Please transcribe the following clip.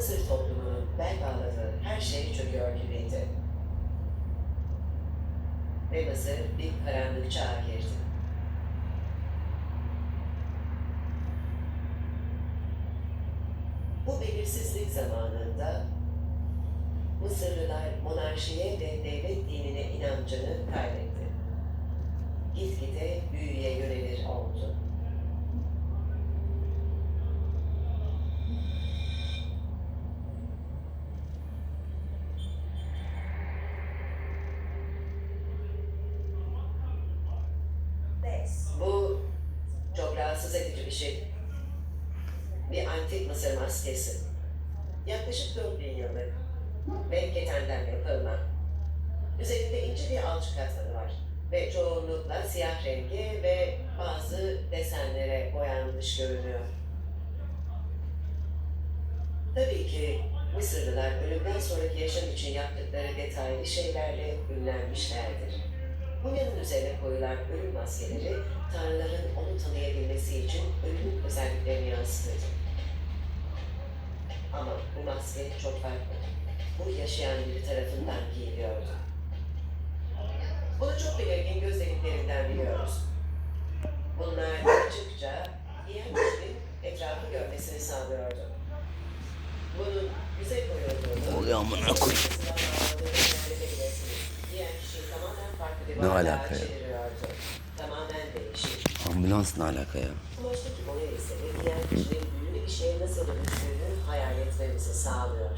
Mısır toplumunun bel bağladığı her şey çöküyor gibiydi. Ve Mısır bir karanlık çağa girdi. Bu belirsizlik zamanında Mısırlılar monarşiye ve devlet dinine inancını kaybetti. Gitgide büyüye yönelir oldu. Bu çok rahatsız edici bir şey. Bir antik Mısır maskesi. Yaklaşık 4000 yıllık ve ketenden yapılma. Üzerinde ince bir alçı katmanı var ve çoğunlukla siyah rengi ve bazı desenlere boyanmış görünüyor. Tabii ki Mısırlılar ölümden sonraki yaşam için yaptıkları detaylı şeylerle ünlenmişlerdir. Mumyanın üzerine koyulan ölüm maskeleri, tanrıların onu tanıyabilmesi için ölümün özelliklerini yansıtırdı. Ama bu maske çok farklı. Bu yaşayan biri tarafından giyiliyordu. Bunu çok belirgin göz deliklerinden biliyoruz. Bunlar açıkça giyen kişinin etrafı görmesini sağlıyordu. Bunun yüze koyulduğunu... Oluyor amına koyayım. Giyen kişi tamamen farklı bir Ne varlığa alaka ya? Ambulans ne alaka ya? Kumaştaki boya ise giyen kişinin büyülü bir şeye nasıl dönüştüğünü hayal etmemizi sağlıyor.